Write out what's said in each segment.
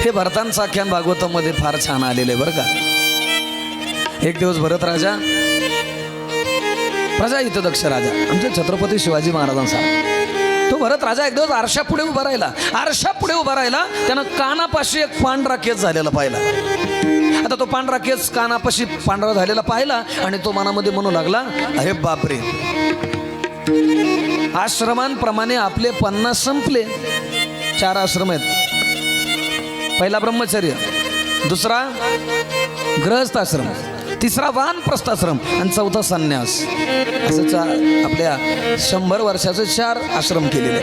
हे भरतांचं आख्यान भागवतामध्ये फार छान आलेलं आहे बरं का. एक दिवस भरत राजा प्रजा इथं दक्ष राजा आमच्या छत्रपती शिवाजी महाराजांचा. तो भरत राजा एक दिवस आरशा पुढे उभा राहिला. आरशा पुढे उभा राहिला त्यानं कानापाशी एक पांढरा केस झालेला पाहिला. आता तो पांढरा केस कानापाशी पांढरा झालेला पाहिला आणि तो मनामध्ये म्हणू लागला अरे बापरे. आश्रमांप्रमाणे आपले पन्नास संपले. चार आश्रम आहेत. पहिला ब्रह्मचर्य. दुसरा ग्रहस्थाश्रम तिसरा वानप्रस्थाश्रम आणि चौथा संन्यास. असं चा आपल्या शंभर वर्षाचे चार आश्रम केलेले.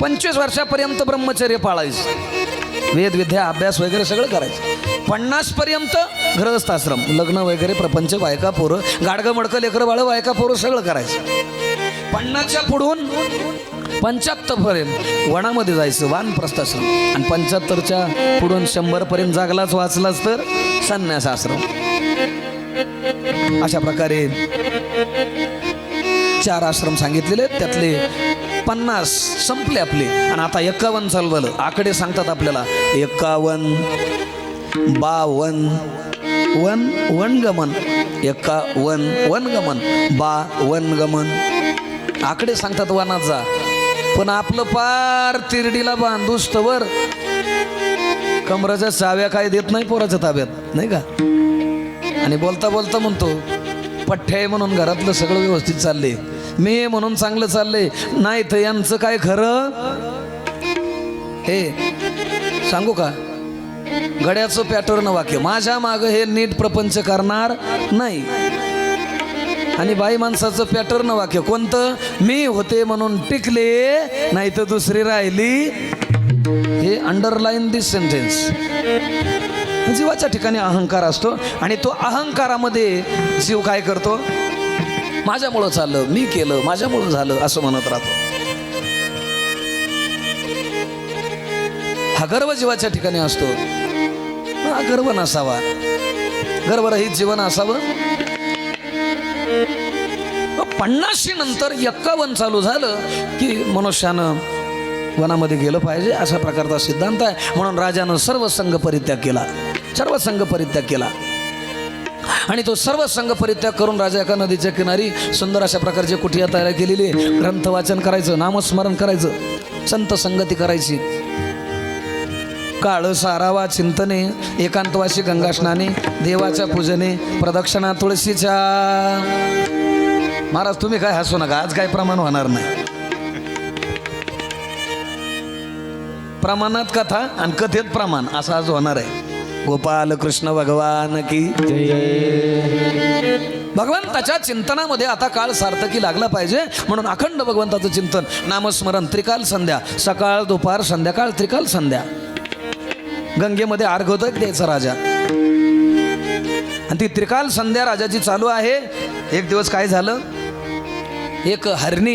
पंचवीस वर्षापर्यंत ब्रह्मचर्य पाळायचं. वेद विद्या अभ्यास वगैरे सगळं करायचं. पन्नासपर्यंत ग्रहस्थाश्रम लग्न वगैरे प्रपंच बायका पोरं गाडगं मडकं लेकरं बाळं बायका पोरं सगळं करायचं. पन्नासच्या पुढून पंच्याहत्तरपर्यंत वनामध्ये जायचं वानप्रस्थाश्रम आणि पंच्याहत्तरच्या पुढून शंभरपर्यंत जागलाच वाचलाच तर संन्यास आश्रम अशा प्रकारे चार आश्रम सांगितलेले त्यातले पन्नास संपले आपले. आणि आता एक्कावन्न चालू झालं. आकडे सांगतात आपल्याला. एक्कावन्न बावन वन वनगमन. एक्कावन वनगमन बा वनगमन आकडे सांगतात वनाचा पण आपलं पार तिरडीला बांधूस्तवर कमराच्या चाव्या काय देत नाही पोराच्या ताब्यात नाही का? आणि बोलता बोलता म्हणतो पठ्ठ्याय आहे म्हणून घरातलं सगळं व्यवस्थित चाललंय. मी आहे म्हणून चांगलं चाललंय. नाही तर यांचं काय खरं? हे सांगू का? गड्याचं पॅटर्न वाक्य माझ्या मागं हे नीट प्रपंच करणार नाही. आणि बाई माणसाचं पॅटर्न वाक्य कोणतं? मी होते म्हणून टिकले नाही तर दुसरी राहिली. हे अंडरलाईन दिस सेंटेन्स जीवाच्या ठिकाणी अहंकार असतो आणि तो अहंकारामध्ये जीव काय करतो? माझ्यामुळं चाललं मी केलं माझ्यामुळं झालं असं म्हणत राहतो. हा गर्व जीवाच्या ठिकाणी असतो. हा गर्व नसावा. गर्वरहित जीवन असावं. पन्नाशी नंतर एक्कावन्न चालू झालं की मनुष्यानं वनामध्ये गेलं पाहिजे अशा प्रकारचा सिद्धांत आहे. म्हणून राजानं सर्व संघ परित्याग केला. सर्व संघ परित्याग केला. आणि तो सर्व संघ परित्याग करून राजा एका नदीच्या किनारी सुंदर अशा प्रकारची कुठिया तयार केलेली ग्रंथ वाचन करायचं नामस्मरण करायचं संत संगती करायची. काळ सारावा चिंतने एकांतवासी गंगास्नाने देवाच्या पूजने प्रदक्षिणा तुळशीच्या. महाराज तुम्ही काय हसू नका आज काय प्रमाण होणार नाही. प्रमाणात कथा आणि कथेत प्रमाण असं आज होणार आहे. गोपाल कृष्ण भगवान की भगवंताच्या चिंतनामध्ये आता काळ सार्थकी लागला पाहिजे म्हणून अखंड भगवंताचं चिंतन नामस्मरण त्रिकाल संध्या सकाळ दुपार संध्याकाळ त्रिकाल संध्या. गंगेमध्ये अर्घोदक द्यायचा राजा. आणि ती त्रिकाल संध्या राजाची चालू आहे. एक दिवस काय झालं? एक हरणी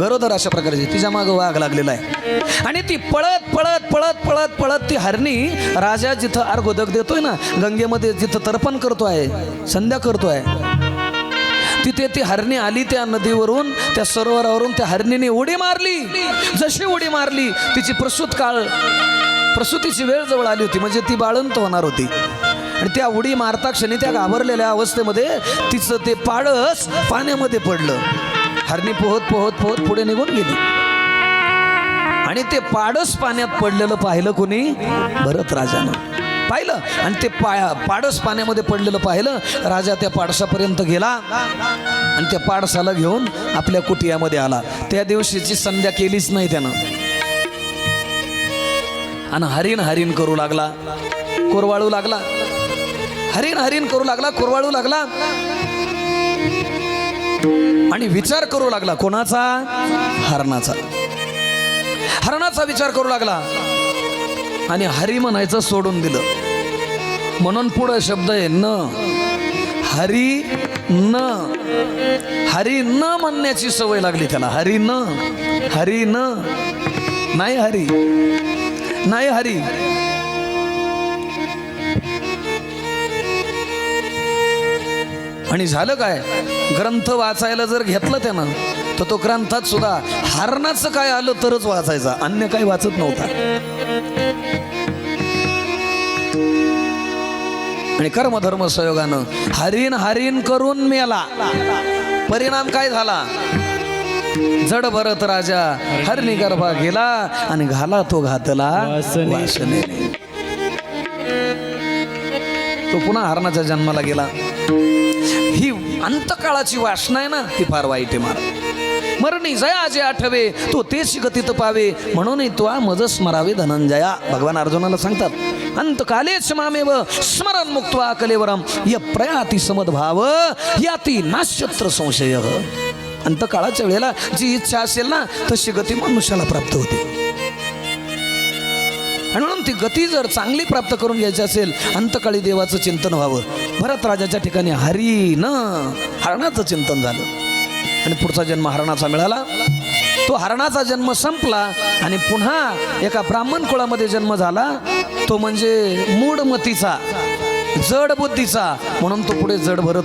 गरोदर अशा प्रकारची तिच्या मागं वाघ लागलेला आहे. आणि ती पळत पळत पळत पळत पळत ती हरणी राजा जिथं अर्घोदक देतोय ना गंगेमध्ये जिथं तर्पण करतो आहे संध्या करतो आहे तिथे ती हरणी आली त्या नदीवरून त्या सरोवरावरून त्या हरणीने उडी मारली. जशी उडी मारली तिची प्रसूत काळ प्रसूतीची वेळ जवळ आली होती म्हणजे ती बाळंत होणार होती. आणि त्या उडी मारता क्षणी त्या घाबरलेल्या अवस्थेमध्ये तिचं ते पाडस पाण्यामध्ये पडलं. हरणी पोहत पोहत पोहत पुढे निघून गेली. आणि ते पाडस पाण्यात पडलेलं पाहिलं कोणी? भरत राजानं. पाहिलं. आणि ते पाया पाडस पाण्यामध्ये पडलेलं पाहिलं. राजा त्या पाडसापर्यंत गेला. आणि त्या पाडसाला घेऊन आपल्या कुटियामध्ये आला. त्या दिवशीची संध्या केलीच नाही त्यानं. आणि हरिण हरिण करू लागला. कोरवाळू लागला. हरिण हरिण करू लागला कोरवाळू लागला. आणि विचार करू लागला कोणाचा? हरणाचा. हरणाचा विचार करू लागला. आणि हरी म्हणायचं सोडून दिलं. म्हणून पुढं शब्द आहे न. हरी न. हरी न म्हणण्याची सवय लागली त्याला. हरी न. हरी न. नाही हरी. नाही हरी. आणि झालं काय? ग्रंथ वाचायला जर घेतलं त्यानं तर तो ग्रंथात सुद्धा हरणाचं काय आलं तरच वाचायचा. अन्य काही वाचत नव्हता. आणि कर्मधर्म सहयोगानं हरीन हरीन करून मेला. परिणाम काय झाला? जड भरत राजा हरणी गर्भा गेला आणि घाला तो घातला वासने. तो पुन्हा हरणाच्या जन्माला गेला. ही अंतकाळाची वासना आहे ना ती फार वाईट आहे महाराज मरणी जया जे आठवे तो तेच गतीत पावे. म्हणून तो मज स्मरावे धनंजया. भगवान अर्जुनाला सांगतात अंतकालेच मामेव स्मरण मुक्त्वा कलेवरम. य प्रयाती समदभाव याती नाश्यत्र संशय. अंतकाळाच्या वेळेला जी इच्छा असेल ना तशी गती मनुष्याला प्राप्त होते. आणि म्हणून ती गती जर चांगली प्राप्त करून घ्यायची असेल अंतकाळी देवाचं चिंतन व्हावं. भरत राजाच्या ठिकाणी हरी न हरणाचं चिंतन झालं. आणि पुढचा जन्म हरणाचा मिळाला. तो हरणाचा जन्म संपला आणि पुन्हा एका ब्राह्मण कुळामध्ये जन्म झाला. तो म्हणजे मूडमतीचा जड बुद्धीचा म्हणून तो पुढे जड भरत